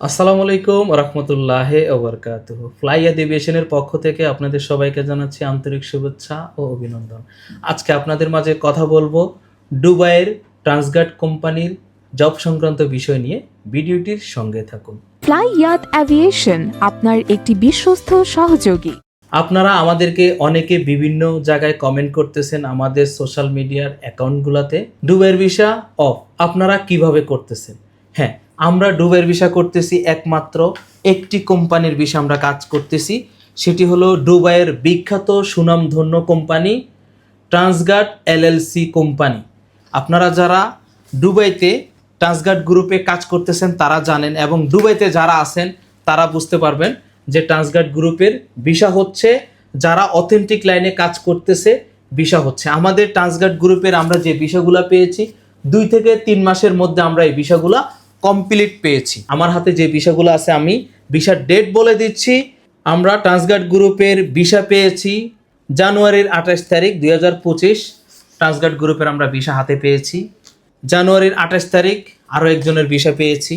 আসসালামু আলাইকুম রহমতুল্লাহ ওবরকাত ফ্লাই এভিয়েশনের পক্ষ থেকে আপনাদের সবাইকে জানাচ্ছি আন্তরিক শুভেচ্ছা ও অভিনন্দন। আজকে আপনাদের মাঝে কথা বলব দুবাইয়ের ট্রান্সগার্ড কোম্পানির জব সংক্রান্ত বিষয় নিয়ে। ভিডিওটির সঙ্গে থাকুন। ফ্লাই ইয়াত অ্যাভিয়েশন আপনার একটি বিশ্বস্ত সহযোগী। আপনারা আমাদেরকে অনেকে বিভিন্ন জায়গায় কমেন্ট করতেছেন আমাদের সোশ্যাল মিডিয়ার অ্যাকাউন্টগুলোতে ডুবের ভিসা অফ আপনারা কীভাবে করতেছেন? হ্যাঁ আমরা ডুবের ভিসা করতেছি একমাত্র একটি কোম্পানির ভিসা আমরা কাজ করতেছি। সেটি হলো দুবাইয়ের বিখ্যাত সুনামধন্য কোম্পানি ট্রান্সগার্ড এলএলসি কোম্পানি। আপনারা যারা দুবাইতে ট্রান্সগার্ড গ্রুপে কাজ করতেছেন, তারা জানেন এবং দুবাইতে যারা আছেন, তারা বুঝতে পারবেন যে ট্রান্সগার্ড গ্রুপের ভিসা হচ্ছে, যারা অথেন্টিক লাইনে কাজ করতেছে, ভিসা হচ্ছে। আমাদের ট্রান্সগার্ড গ্রুপের আমরা যে ভিসাগুলো পেয়েছি, দুই থেকে তিন মাসের মধ্যে আমরা এই ভিসাগুলো কমপ্লিট পেয়েছি। আমার হাতে যে ভিসাগুলো আছে, আমি ভিসার ডেট বলে দিচ্ছি। আমরা ট্রান্সগার্ড গ্রুপের ভিসা পেয়েছি জানুয়ারির আঠাশ তারিখ দুই হাজার পঁচিশ। ট্রান্সগার্ড গ্রুপের আমরা ভিসা হাতে পেয়েছি। জানুয়ারির আঠাশ তারিখ আরও একজনের ভিসা পেয়েছি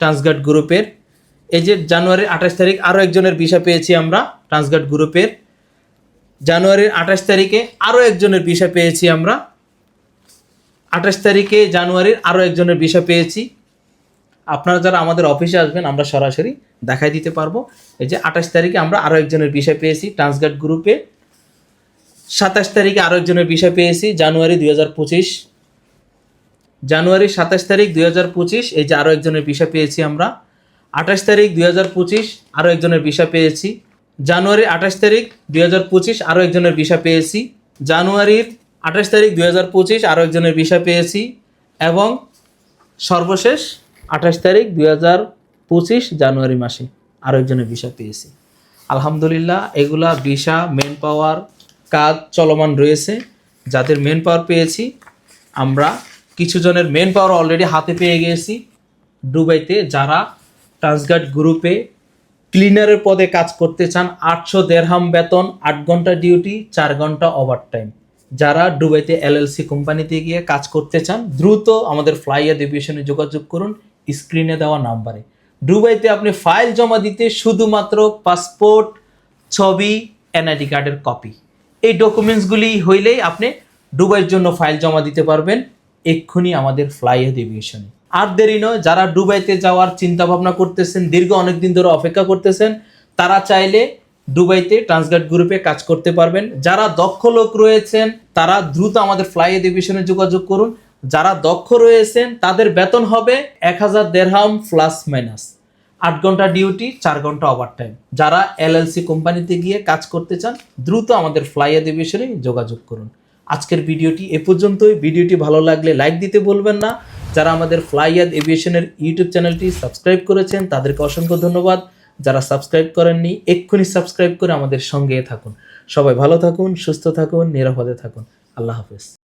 ট্রান্সগার্ড গ্রুপের। এই যে জানুয়ারির আঠাশ তারিখ আরও একজনের ভিসা পেয়েছি আমরা ট্রান্সগার্ড গ্রুপের। জানুয়ারির আঠাশ তারিখে আরও একজনের ভিসা পেয়েছি আমরা। আঠাশ তারিখে জানুয়ারির আরও একজনের ভিসা পেয়েছি। আপনারা যারা আমাদের অফিসে আসবেন, আমরা সরাসরি দেখাই দিতে পারব। এই যে আঠাশ তারিখে আমরা আরও একজনের ভিসা পেয়েছি, ট্রান্সগার্ড গ্রুপে। সাতাশ তারিখে আরও একজনের ভিসা পেয়েছি, জানুয়ারি দুই হাজার পঁচিশ। জানুয়ারি সাতাশ তারিখ দুই হাজার পঁচিশ, এই যে আরও একজনের ভিসা পেয়েছি আমরা। আঠাশ তারিখ দুই হাজার পঁচিশ আরও একজনের ভিসা পেয়েছি। জানুয়ারি আঠাশ তারিখ দুই হাজার পঁচিশ আরও একজনের ভিসা পেয়েছি। জানুয়ারির আঠাশ তারিখ দুই হাজার পঁচিশ আরও একজনের ভিসা পেয়েছি। এবং সর্বশেষ আঠাশ তারিখ দুই হাজার পঁচিশ জানুয়ারি মাসে আরও একজনের ভিসা পেয়েছি। আলহামদুলিল্লাহ, এগুলা ভিসা মেন পাওয়ার কাজ চলমান রয়েছে। যাদের মেন পাওয়ার পেয়েছি, আমরা কিছু জনের মেন পাওয়ার অলরেডি হাতে পেয়ে গিয়েছি দুবাইতে যারা ট্রান্সগার্ড গ্রুপে ক্লিনারের পদে কাজ করতে চান, আটশো দেড়হাম বেতন, আট ঘণ্টা ডিউটি চার ঘণ্টা ওভার টাইম যারা দুবাইতে এলএলসি কোম্পানিতে গিয়ে কাজ করতে চান, দ্রুত আমাদের ফ্লাইয়া ডিভিশনে যোগাযোগ করুন। স্ক্রিনে দেওয়া নাম্বারে দুবাইতে আপনি ফাইল জমা দিতে শুধুমাত্র পাসপোর্ট ছবি এনআইডি কার্ডের কপি এই ডকুমেন্টসগুলি হইলেই আপনি দুবাইয়ের জন্য ফাইল জমা দিতে পারবেন এক্ষুনি আমাদের ফ্লাইয়া ডিভিশনে আর দেরি নয়, যারা দুবাইতে যাওয়ার চিন্তা ভাবনা করতেছেন, দীর্ঘ অনেক দিন ধরে অপেক্ষা করতেছেন, তারা চাইলে দুবাইতে ট্রান্সগার্ড গ্রুপে কাজ করতে পারবেন। যারা দক্ষ লোক রয়েছেন, তারা দ্রুত আমাদের ফ্লাই ডিভিশনে যোগাযোগ করুন। যারা দক্ষ রয়েছেন, তাদের বেতন হবে এক হাজার দেড়হাম প্লাস মাইনাস আট ঘণ্টা ডিউটি চার ঘণ্টা ওভারটাইম যারা এলএলসি কোম্পানিতে গিয়ে কাজ করতে চান, দ্রুত আমাদের ফ্লাইয়া ডিভিশনে যোগাযোগ করুন। আজকের ভিডিওটি এ পর্যন্তই। ভিডিওটি ভালো লাগলে লাইক দিতে বলবেন না। যারা আমাদের ফ্লাইয়াদ এভিয়েশনের ইউটিউব চ্যানেলটি সাবস্ক্রাইব করেছেন, তাদেরকে অসংখ্য ধন্যবাদ। যারা সাবস্ক্রাইব করেননি, এক্ষুনি সাবস্ক্রাইব করে আমাদের সঙ্গে থাকুন। সবাই ভালো থাকুন, সুস্থ থাকুন, নিরাপদে থাকুন। আল্লাহ হাফেজ।